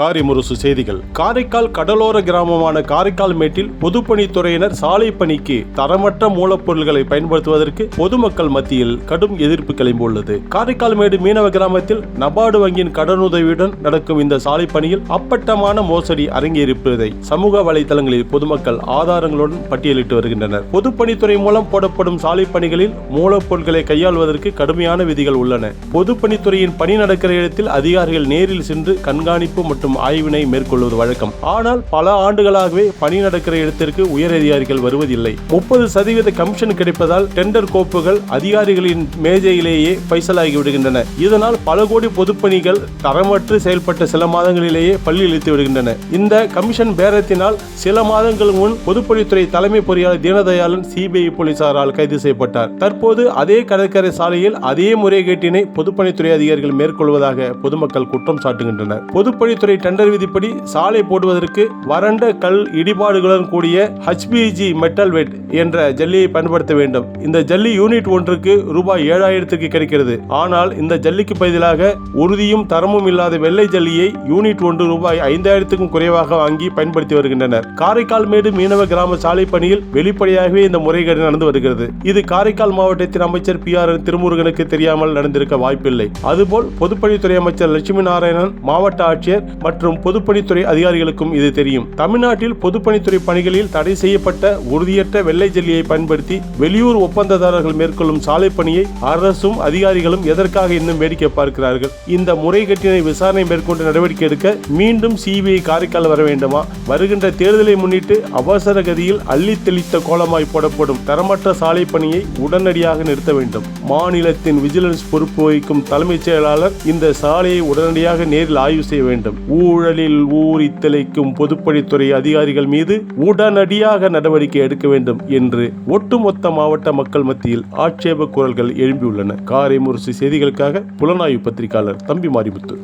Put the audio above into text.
காரிமுரசு செய்திகள். காரைக்கால் கடலோர கிராமமான காரைக்கால் மேட்டில் பொதுப்பணித்துறையினர் சாலை பணிக்கு தரமற்ற மூலப்பொருட்களை பயன்படுத்துவதற்கு பொதுமக்கள் மத்தியில் கடும் எதிர்ப்பு கிளம்பியுள்ளது. காரைக்கால் மேடு மீனவ கிராமத்தில் நபார்டு வங்கியின் கடனுதவியுடன் நடக்கும் இந்த சாலை பணியில் அப்பட்டமான மோசடி அரங்கேறிப்பதை சமூக வலைதளங்களில் பொதுமக்கள் ஆதாரங்களுடன் பட்டியலிட்டு வருகின்றனர். பொதுப்பணித்துறை மூலம் போடப்படும் சாலை பணிகளில் மூலப்பொருட்களை கையாள்வதற்கு கடுமையான விதிகள் உள்ளன. பொதுப்பணித்துறையின் பணி நடக்கிற இடத்தில் அதிகாரிகள் நேரில் சென்று கண்காணிப்பு மற்றும் ஆய்வினை மேற்கொள்வது வழக்கம். ஆனால் பல ஆண்டுகளாகவே பணி நடக்கிற இடத்திற்கு உயர் அதிகாரிகள் வருவதில்லை. முப்பது சதவீத கமிஷன் கிடைப்பதால் டெண்டர் கோப்புகள் அதிகாரிகளின் மேஜையிலேயே பைசலாகி விடுகின்றன. இதனால் பல கோடி பொதுப்பணிகள் தரமற்று செயல்பட்ட சில மாதங்களிலேயே பள்ளி இழுத்து விடுகின்றன. இந்த கமிஷன் பேரத்தினால் சில மாதங்கள் முன் பொதுப்பணித்துறை தலைமை பொறியாளர் தீனதயாளன் சிபிஐ போலீசாரால் கைது செய்யப்பட்டார். தற்போது அதே கடற்கரை சாலையில் அதே முறைகேட்டினை பொதுப்பணித்துறை அதிகாரிகள் மேற்கொள்வதாக பொதுமக்கள் குற்றம் சாட்டுகின்றனர். பொதுப்பணித்துறை டெண்டர் விதிப்படி சாலை போடுவதற்கு வறண்ட கல் இடிபாடுகளுடன் கூடிய ஹச்பிஜி மெட்டல் வெட் என்ற ஜல்லியை பயன்படுத்த வேண்டும். இந்த ஜல்லி யூனிட் ஒன்றுக்கு ரூபாய் ஏழாயிரத்துக்கு கிடைக்கிறது. ஆனால் இந்த ஜல்லிக்கு பதிலாக உறுதியும் தரமும் இல்லாத வெள்ளை ஜல்லியை யூனிட் ஒன்று ரூபாய் ஐந்தாயிரத்துக்கும் குறைவாக வாங்கி பயன்படுத்தி வருகின்றனர். காரைக்கால் மேடு மீனவ கிராம சாலை பணியில் வெளிப்படையாகவே இந்த முறைகேடு நடந்து வருகிறது. இது காரைக்கால் மாவட்டத்தின் அமைச்சர் பி ஆர் திருமுருகனுக்கு தெரியாமல் நடந்திருக்க வாய்ப்பில்லை. அதுபோல் பொதுப்பணித்துறை அமைச்சர் லட்சுமி நாராயணன் மாவட்ட ஆட்சியர் மற்றும் பொதுப்பணித்துறை அதிகாரிகளுக்கும் இது தெரியும். தமிழ்நாட்டில் பொதுப்பணித்துறை பணிகளில் தடை செய்யப்பட்ட உறுதியற்ற வெள்ளை ஜெல்லியை பயன்படுத்தி வெளியூர் ஒப்பந்ததாரர்கள் மேற்கொள்ளும் சாலை பணியை அரசும் அதிகாரிகளும் எதற்காக இன்னும் வேடிக்கை பார்க்கிறார்கள்? இந்த முறைகேட்டினை விசாரணை மேற்கொண்டு நடவடிக்கை எடுக்க மீண்டும் சிபிஐ காரைக்கால் வர வேண்டுமா? வருகின்ற தேர்தலை முன்னிட்டு அவசர கதியில் அள்ளி தெளித்த கோலமாய் போடப்படும் தரமற்ற சாலை பணியை உடனடியாக நிறுத்த வேண்டும். மாநிலத்தின் விஜிலன்ஸ் பொறுப்பு வகிக்கும் தலைமைச் செயலாளர் இந்த சாலையை உடனடியாக நேரில் ஆய்வு செய்ய வேண்டும். ஊழலில் ஊறி திளைக்கும் பொதுப்பணித்துறை அதிகாரிகள் மீது உடனடியாக நடவடிக்கை எடுக்க வேண்டும் என்று ஒட்டுமொத்த மாவட்ட மக்கள் மத்தியில் ஆட்சேப குரல்கள் எழும்பியுள்ளன. காரைமுரசு செய்திகளுக்காக புலனாய்வு பத்திரிகையாளர் தம்பி மாரிமுத்து